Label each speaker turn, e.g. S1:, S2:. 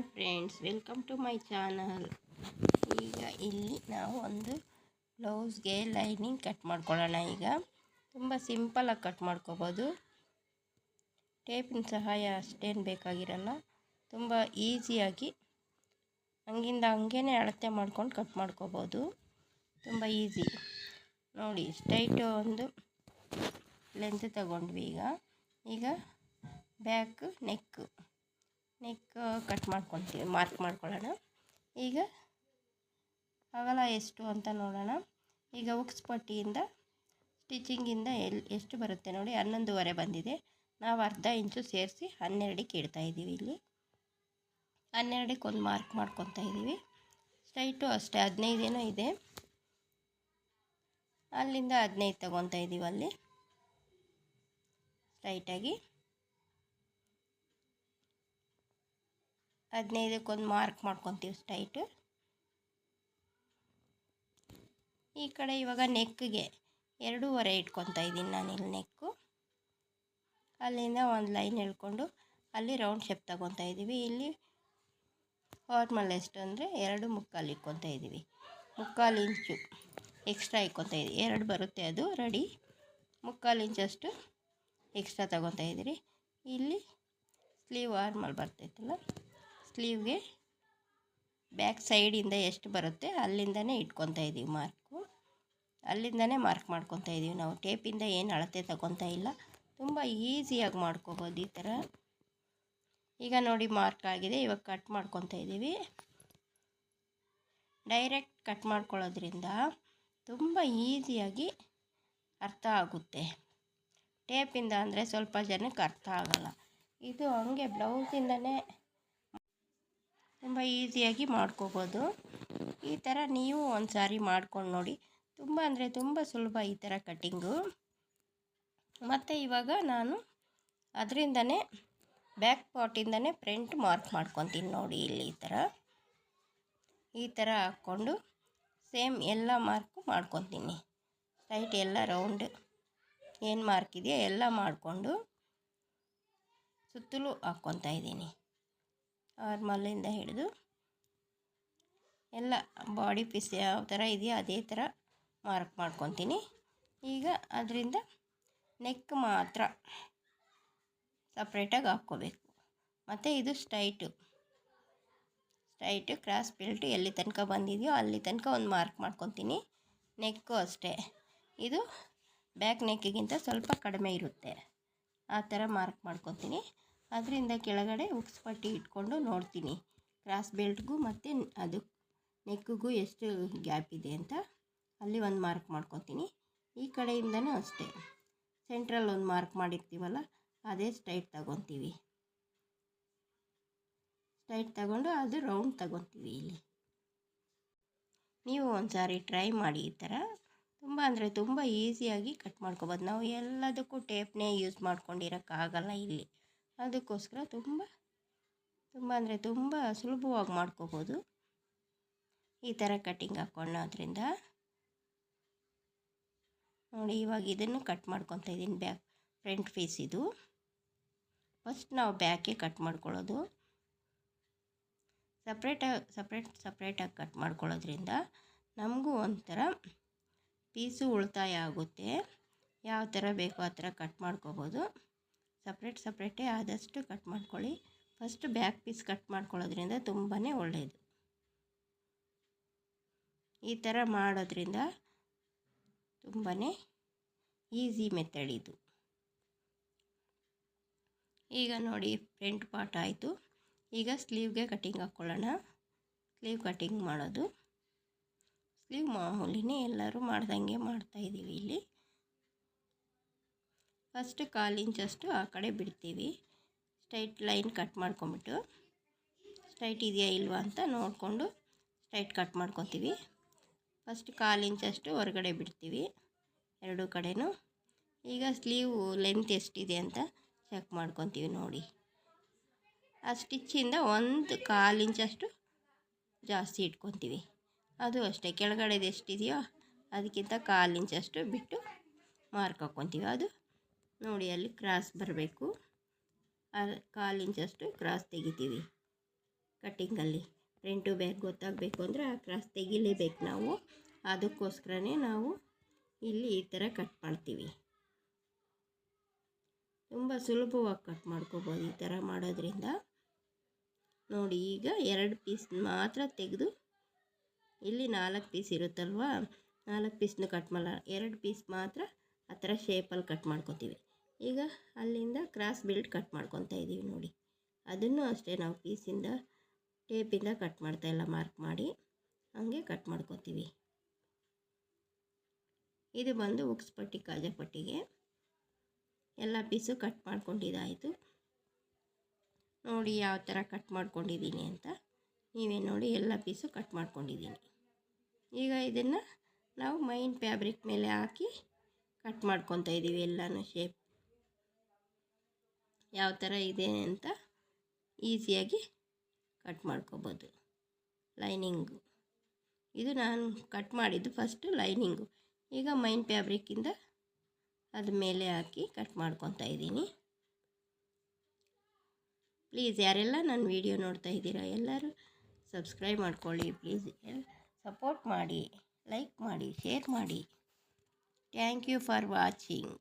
S1: Hi friends welcome to my channel ಈಗ ಇಲ್ಲಿ ನಾವು ಒಂದು ಬ್ಲೌಸ್ಗೆ ಲೈನಿಂಗ್ ಕಟ್ ಮಾಡ್ಕೊಳ್ಳೋಣ ಈಗ. ತುಂಬ ಸಿಂಪಲಾಗಿ ಕಟ್ ಮಾಡ್ಕೋಬೋದು. ಟೇಪಿನ ಸಹಾಯ ಅಷ್ಟೇನು ಬೇಕಾಗಿರಲ್ಲ. ತುಂಬ ಈಸಿಯಾಗಿ ಹಂಗಿಂದ ಹಂಗೇ ಅಳತೆ ಮಾಡ್ಕೊಂಡು ಕಟ್ ಮಾಡ್ಕೋಬೋದು. ತುಂಬ ಈಸಿ ನೋಡಿ ಸ್ಟ್ರೈಟು ಒಂದು ಲೆಂತ್ ತಗೊಂಡ್ವಿ ಈಗ. ಈಗ ಬ್ಯಾಕ್ ನೆಕ್ ನೆಕ್ ಕಟ್ ಮಾಡ್ಕೊತೀವಿ, ಮಾರ್ಕ್ ಮಾಡ್ಕೊಳ್ಳೋಣ. ಈಗ ಅಗಲ ಎಷ್ಟು ಅಂತ ನೋಡೋಣ. ಈಗ ಉಕ್ಸ್ ಪಟ್ಟಿಯಿಂದ, ಸ್ಟಿಚಿಂಗಿಂದ ಎಲ್ಲಿ ಎಷ್ಟು ಬರುತ್ತೆ ನೋಡಿ, ಹನ್ನೊಂದುವರೆ ಬಂದಿದೆ. ನಾವು ಅರ್ಧ ಇಂಚು ಸೇರಿಸಿ ಹನ್ನೆರಡಕ್ಕೆ ಇಡ್ತಾ ಇದ್ದೀವಿ ಇಲ್ಲಿ. ಹನ್ನೆರಡಕ್ಕೆ ಒಂದು ಮಾರ್ಕ್ ಮಾಡ್ಕೊತಾ ಇದ್ದೀವಿ. ಸ್ಟ್ರೈಟು ಅಷ್ಟೇ, ಹದಿನೈದೇನೋ ಇದೆ. ಅಲ್ಲಿಂದ ಹದಿನೈದು ತಗೊತಾ ಇದ್ದೀವಿ ಅಲ್ಲಿ. ಸ್ಟ್ರೈಟಾಗಿ. ಹದಿನೈದಕ್ಕೊಂದು ಮಾರ್ಕ್ ಮಾಡ್ಕೊತೀವಿ ಸ್ಟ್ರೈಟು ಈ ಕಡೆ ಇವಾಗ ನೆಕ್ಗೆ ಎರಡೂವರೆ ಇಟ್ಕೊತಾ ಇದ್ದೀನಿ ನಾನು ಇಲ್ಲಿ ನೆಕ್ಕು ಅಲ್ಲಿಂದ ಒಂದು ಲೈನ್ ಎಳ್ಕೊಂಡು ಅಲ್ಲಿ ರೌಂಡ್ ಶೇಪ್ ತಗೊತಾ ಇದ್ದೀವಿ. ಇಲ್ಲಿ ಫಾರ್ಮಲ್ ಎಷ್ಟು ಅಂದರೆ ಎರಡು ಮುಕ್ಕಾಲು ಇಟ್ಕೊತಾ ಇದ್ದೀವಿ. ಮುಕ್ಕಾಲು ಇಂಚು ಎಕ್ಸ್ಟ್ರಾ ಇಟ್ಕೊತಾ ಇದ್ದೀವಿ. ಎರಡು ಬರುತ್ತೆ ಅದು ರೆಡಿ ಮುಕ್ಕಾಲು ಇಂಚಷ್ಟು ಎಕ್ಸ್ಟ್ರಾ ತಗೊತಾ ಇದ್ದೀರಿ. ಇಲ್ಲಿ ಸ್ಲೀವ್ ಆರ್ಮಲ್ ಬರ್ತೈತಲ್ಲ. ಸ್ಲೀವ್ಗೆ ಬ್ಯಾಕ್ ಸೈಡಿಂದ ಎಷ್ಟು ಬರುತ್ತೆ ಅಲ್ಲಿಂದನೇ ಇಟ್ಕೊತಾ ಇದ್ದೀವಿ ಮಾರ್ಕು. ಅಲ್ಲಿಂದನೇ ಮಾರ್ಕ್ ಮಾಡ್ಕೊತಾ ಇದ್ದೀವಿ ನಾವು. ಟೇಪಿಂದ ಏನು ಅಳತೆ ತಗೊತಾ ಇಲ್ಲ. ತುಂಬ ಈಸಿಯಾಗಿ ಮಾಡ್ಕೋಬೋದು ಈ ಥರ. ಈಗ ನೋಡಿ ಮಾರ್ಕ್ ಆಗಿದೆ. ಇವಾಗ ಕಟ್ ಮಾಡ್ಕೊತಾ ಇದ್ದೀವಿ ಡೈರೆಕ್ಟ್ ಕಟ್ ಮಾಡ್ಕೊಳ್ಳೋದ್ರಿಂದ ತುಂಬ ಈಸಿಯಾಗಿ ಅರ್ಥ ಆಗುತ್ತೆ. ಟೇಪಿಂದ ಅಂದರೆ ಸ್ವಲ್ಪ ಜನಕ್ಕೆ ಅರ್ಥ ಆಗಲ್ಲ. ಇದು ಹಂಗೆ ಬ್ಲೌಸಿಂದನೇ ತುಂಬ ಈಸಿಯಾಗಿ ಮಾಡ್ಕೋಬೋದು. ಈ ಥರ ನೀವು ಒಂದು ಸಾರಿ ಮಾಡ್ಕೊಂಡು ನೋಡಿ. ತುಂಬ ಅಂದರೆ ತುಂಬ ಸುಲಭ ಈ ಥರ ಕಟ್ಟಿಂಗು ಮತ್ತು ಇವಾಗ ನಾನು ಅದರಿಂದನೇ ಬ್ಯಾಕ್ ಪಾಟಿಂದನೇ ಫ್ರಂಟ್ ಮಾರ್ಕ್ ಮಾಡ್ಕೊತೀನಿ ನೋಡಿ ಇಲ್ಲಿ ಈ ಥರ. ಈ ಥರ ಹಾಕ್ಕೊಂಡು ಸೇಮ್ ಎಲ್ಲ ಮಾರ್ಕು ಮಾಡ್ಕೊತೀನಿ. ಸೈಟ್ ಎಲ್ಲ ರೌಂಡ್ ಏನು ಮಾರ್ಕ್ ಇದೆಯೋ ಎಲ್ಲ ಮಾಡಿಕೊಂಡು ಸುತ್ತಲೂ ಹಾಕ್ಕೊತಾ ಇದ್ದೀನಿ. ಆರ್ಮಲ್ಲಿಂದ ಹಿಡಿದು ಎಲ್ಲ ಬಾಡಿ ಪೀಸ್ ಯಾವ ಥರ ಇದೆಯೋ ಅದೇ ಥರ ಮಾರ್ಕ್ ಮಾಡ್ಕೊತೀನಿ. ಈಗ ಅದರಿಂದ ನೆಕ್ ಮಾತ್ರ ಸಪ್ರೇಟಾಗಿ ಹಾಕ್ಕೋಬೇಕು. ಮತ್ತು ಇದು ಸ್ಟೈಟು ಸ್ಟೈಟು ಕ್ರಾಸ್ ಬೆಲ್ಟು ಎಲ್ಲಿ ತನಕ ಬಂದಿದೆಯೋ ಅಲ್ಲಿ ತನಕ ಒಂದು ಮಾರ್ಕ್ ಮಾಡ್ಕೊತೀನಿ. ನೆಕ್ಕು ಅಷ್ಟೇ. ಇದು ಬ್ಯಾಕ್ ನೆಕ್ಕಿಗಿಂತ ಸ್ವಲ್ಪ ಕಡಿಮೆ ಇರುತ್ತೆ. ಆ ಥರ ಮಾರ್ಕ್ ಮಾಡ್ಕೊತೀನಿ. ಅದರಿಂದ ಕೆಳಗಡೆ ಉಕ್ಸ್ ಪಟ್ಟಿ ಇಟ್ಕೊಂಡು ನೋಡ್ತೀನಿ. ಕ್ರಾಸ್ ಬೆಲ್ಟ್ಗೂ ಮತ್ತು ಅದು ನೆಕ್ಕಿಗೂ ಎಷ್ಟು ಗ್ಯಾಪ್ ಇದೆ ಅಂತ ಅಲ್ಲಿ ಒಂದು ಮಾರ್ಕ್ ಮಾಡ್ಕೊತೀನಿ. ಈ ಕಡೆಯಿಂದನೂ ಅಷ್ಟೇ. ಸೆಂಟ್ರಲ್ ಒಂದು ಮಾರ್ಕ್ ಮಾಡಿರ್ತೀವಲ್ಲ, ಅದೇ ಸ್ಟ್ರೈಟ್ ತಗೊತೀವಿ. ಸ್ಟ್ರೈಟ್ ತಗೊಂಡು ಅದು ರೌಂಡ್ ತಗೊತೀವಿ ಇಲ್ಲಿ. ನೀವು ಒಂದು ಸಾರಿ ಟ್ರೈ ಮಾಡಿ ಈ ಥರ. ತುಂಬ ಅಂದರೆ ತುಂಬ ಈಸಿಯಾಗಿ ಕಟ್ ಮಾಡ್ಕೊಬೋದು. ನಾವು ಎಲ್ಲದಕ್ಕೂ ಟೇಪ್ನೇ ಯೂಸ್ ಮಾಡ್ಕೊಂಡಿರೋಕ್ಕಾಗಲ್ಲ ಇಲ್ಲಿ. ಅದಕ್ಕೋಸ್ಕರ ತುಂಬ ತುಂಬ ಅಂದರೆ ತುಂಬ ಸುಲಭವಾಗಿ ಮಾಡ್ಕೋಬೋದು. ಈ ಥರ ಕಟ್ಟಿಂಗ್ ಹಾಕ್ಕೊಳ್ಳೋದ್ರಿಂದ ನೋಡಿ, ಇವಾಗ ಇದನ್ನು ಕಟ್ ಮಾಡ್ಕೊತಾ ಇದ್ದೀನಿ ಬ್ಯಾಕ್ ಫ್ರಂಟ್ ಫೇಸ್ ಇದು. ಫಸ್ಟ್ ನಾವು ಬ್ಯಾಕೇ ಕಟ್ ಮಾಡ್ಕೊಳ್ಳೋದು. ಸಪ್ರೇಟಾಗಿ ಸಪ್ರೇಟ್ ಸಪ್ರೇಟಾಗಿ ಕಟ್ ಮಾಡ್ಕೊಳ್ಳೋದ್ರಿಂದ ನಮಗೂ ಒಂಥರ ಪೀಸು ಉಳಿತಾಯ ಆಗುತ್ತೆ. ಯಾವ ಥರ ಬೇಕೋ ಆ ಥರ ಕಟ್ ಮಾಡ್ಕೋಬೋದು. ಸಪ್ರೇಟ್ ಸಪ್ರೇಟೇ ಆದಷ್ಟು ಕಟ್ ಮಾಡ್ಕೊಳ್ಳಿ. ಫಸ್ಟ್ ಬ್ಯಾಕ್ ಪೀಸ್ ಕಟ್ ಮಾಡ್ಕೊಳ್ಳೋದ್ರಿಂದ ತುಂಬಾ ಒಳ್ಳೆಯದು ಈ ಥರ ಮಾಡೋದ್ರಿಂದ ತುಂಬಾ ಈಸಿ ಮೆಥಡ್ ಇದು. ಈಗ ನೋಡಿ ಫ್ರಂಟ್ ಪಾರ್ಟ್ ಆಯಿತು. ಈಗ ಸ್ಲೀವ್ಗೆ ಕಟಿಂಗ್ ಹಾಕ್ಕೊಳ್ಳೋಣ. ಸ್ಲೀವ್ ಕಟಿಂಗ್ ಮಾಡೋದು. ಸ್ಲೀವ್ ಮಾಮೂಲಿನೇ ಎಲ್ಲರೂ ಮಾಡ್ದಂಗೆ ಮಾಡ್ತಾಯಿದ್ದೀವಿ ಇಲ್ಲಿ. ಫಸ್ಟ್ ಕಾಲು ಇಂಚಷ್ಟು ಆ ಕಡೆ ಬಿಡ್ತೀವಿ. ಸ್ಟ್ರೈಟ್ ಲೈನ್ ಕಟ್ ಮಾಡ್ಕೊಂಬಿಟ್ಟು ಸ್ಟ್ರೈಟ್ ಇದೆಯಾ ಇಲ್ವಾ ಅಂತ ನೋಡಿಕೊಂಡು ಸ್ಟ್ರೈಟ್ ಕಟ್ ಮಾಡ್ಕೊತೀವಿ. ಫಸ್ಟ್ ಕಾಲು ಇಂಚಷ್ಟು ಹೊರಗಡೆ ಬಿಡ್ತೀವಿ ಎರಡು ಕಡೆನೂ. ಈಗ ಸ್ಲೀವ್ ಲೆಂತ್ ಎಷ್ಟಿದೆ ಅಂತ ಚೆಕ್ ಮಾಡ್ಕೊತೀವಿ ನೋಡಿ. ಆ ಸ್ಟಿಚ್ಚಿಂದ ಒಂದು ಕಾಲು ಇಂಚಷ್ಟು ಜಾಸ್ತಿ ಇಟ್ಕೊತೀವಿ. ಅದು ಅಷ್ಟೇ. ಕೆಳಗಡೆದು ಎಷ್ಟಿದೆಯೋ ಅದಕ್ಕಿಂತ ಕಾಲು ಇಂಚಷ್ಟು ಬಿಟ್ಟು ಮಾರ್ಕ್ ಹಾಕ್ಕೊತೀವಿ ಅದು ನೋಡಿ, ಅಲ್ಲಿ ಕ್ರಾಸ್ ಬರಬೇಕು. ಕಾಲು ಇಂಚಷ್ಟು ಕ್ರಾಸ್ ತೆಗಿತೀವಿ. ಕಟ್ಟಿಂಗಲ್ಲಿ ಫ್ರೆಂಟು ಬ್ಯಾಗ್ ಗೊತ್ತಾಗಬೇಕು ಅಂದರೆ ಆ ಕ್ರಾಸ್ ತೆಗಿಲೇಬೇಕು ನಾವು. ಅದಕ್ಕೋಸ್ಕರನೇ ನಾವು ಇಲ್ಲಿ ಈ ಥರ ಕಟ್ ಮಾಡ್ತೀವಿ. ತುಂಬ ಸುಲಭವಾಗಿ ಕಟ್ ಮಾಡ್ಕೋಬೋದು ಈ ಥರ ಮಾಡೋದ್ರಿಂದ. ನೋಡಿ, ಈಗ ಎರಡು ಪೀಸ್ ಮಾತ್ರ ತೆಗೆದು ಇಲ್ಲಿ ನಾಲ್ಕು ಪೀಸ್ ಇರುತ್ತಲ್ವ? ನಾಲ್ಕು ಪೀಸ್ನು ಕಟ್ ಮಾಡಲ್ಲ ಎರಡು ಪೀಸ್ ಮಾತ್ರ ಆ ಥರ ಶೇಪಲ್ಲಿ ಕಟ್ ಮಾಡ್ಕೊತೀವಿ. ಈಗ ಅಲ್ಲಿಂದ ಕ್ರಾಸ್ ಬಿಲ್ಡ್ ಕಟ್ ಮಾಡ್ಕೊತಾ ಇದ್ದೀವಿ ನೋಡಿ. ಅದನ್ನು ಅಷ್ಟೇ ನಾವು ಪೀಸಿಂದ ಟೇಪಿಂದ ಕಟ್ ಮಾಡ್ತಾ ಇಲ್ಲ, ಮಾರ್ಕ್ ಮಾಡಿ ಹಂಗೆ ಕಟ್ ಮಾಡ್ಕೊತೀವಿ. ಇದು ಬಂದು ಉಕ್ಸ್ ಪಟ್ಟಿ, ಕಾಜಾ ಪಟ್ಟಿಗೆ. ಎಲ್ಲ ಪೀಸು ಕಟ್ ಮಾಡ್ಕೊಂಡಿದ್ದಾಯಿತು. ನೋಡಿ ಯಾವ ಥರ ಕಟ್ ಮಾಡ್ಕೊಂಡಿದ್ದೀನಿ ಅಂತ. ನೀವೇ ನೋಡಿ, ಎಲ್ಲ ಪೀಸು ಕಟ್ ಮಾಡ್ಕೊಂಡಿದ್ದೀನಿ. ಈಗ ಇದನ್ನು ನಾವು ಮೈನ್ ಫ್ಯಾಬ್ರಿಕ್ ಮೇಲೆ ಹಾಕಿ ಕಟ್ ಮಾಡ್ಕೊತಾ ಇದ್ದೀವಿ ಎಲ್ಲನೂ ಶೇಪ್ ಯಾವ ಥರ ಇದೆ ಅಂತ ಈಸಿಯಾಗಿ ಕಟ್ ಮಾಡ್ಕೋಬೋದು. ಲೈನಿಂಗು. ಇದು ನಾನು ಕಟ್ ಮಾಡಿದ್ದು ಫಸ್ಟು ಲೈನಿಂಗು. ಈಗ ಮೈನ್ ಫ್ಯಾಬ್ರಿಕ್ಕಿಂದ ಅದ ಮೇಲೆ ಹಾಕಿ ಕಟ್ ಮಾಡ್ಕೊತಾ ಇದ್ದೀನಿ. ಪ್ಲೀಸ್ ಯಾರೆಲ್ಲ ನನ್ನ ವೀಡಿಯೋ ನೋಡ್ತಾ ಇದ್ದೀರಾ, ಎಲ್ಲರೂ ಸಬ್ಸ್ಕ್ರೈಬ್ ಮಾಡ್ಕೊಳ್ಳಿ ಪ್ಲೀಸ್. ಸಪೋರ್ಟ್ ಮಾಡಿ, ಲೈಕ್ ಮಾಡಿ, ಶೇರ್ ಮಾಡಿ. Thank you for watching.